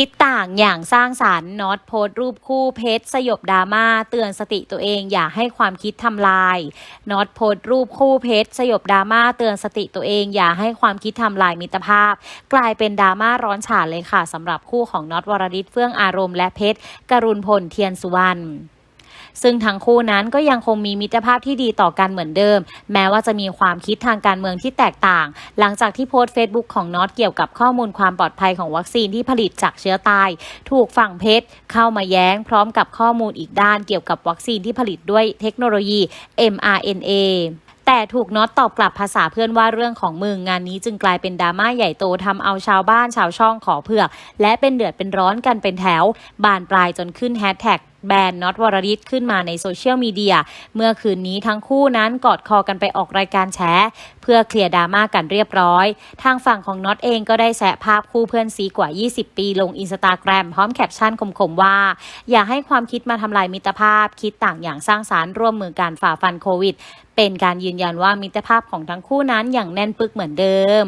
คิดต่างอย่างสร้างสารรค์น็อตโพสต์รูปคู่เพชรสยบดราม่าเตือนสติตัวเองอย่าให้ความคิดทำลายน็อตโพสต์รูปคู่เพชรสยบดราม่าเตือนสติตัวเองอย่าให้ความคิดทำลายมิตรภาพ กลายเป็นดราม่าร้อนฉาเลยค่ะสำหรับคู่ของน็อตวรริศเฟื่องอารมณ์และเพชรกรุณพลเทียนสุวรรณ ซึ่งทั้งคู่นั้นก็ยังคงมีมิตรภาพที่ดีต่อกันเหมือนเดิม แม้ว่าจะมีความคิดทางการเมืองที่แตกต่าง หลังจากที่โพสต์เฟซบุ๊กของน็อตเกี่ยวกับข้อมูลความปลอดภัยของวัคซีนที่ผลิตจากเชื้อตาย ถูกฝั่งเพชรเข้ามาแย้งพร้อมกับข้อมูลอีกด้านเกี่ยวกับวัคซีนที่ผลิตด้วยเทคโนโลยี mRNA แต่ถูกน็อตตอบกลับภาษาเพื่อนว่าเรื่องของมึงงานนี้จึงกลายเป็นดราม่าใหญ่โตทำเอาชาวบ้านชาวช่องขอเผือก และเป็นเดือดเป็นร้อนกันเป็นแถว บานปลายจนขึ้นแฮชแท็ก แบนน็อตวรริศขึ้นมาในโซเชียลมีเดียเมื่อคืนนี้ทั้งคู่นั้นกอดคอกันไปออกรายการแฉเพื่อเคลียร์ดราม่ากันเรียบร้อย ทางฝั่งของน็อตเองก็ได้แชะภาพคู่เพื่อนซีกว่า 20 ปีลงอินสตาแกรมพร้อมแคปชั่นคมๆว่า อย่าให้ความคิดมาทำลายมิตรภาพ คิดต่างอย่างสร้างสารรค์ร่วมมือการฝ่าฟันโควิด เป็นการยืนยันว่ามิตรภาพของทั้งคู่นั้นอย่างแน่นปึกเหมือนเดิม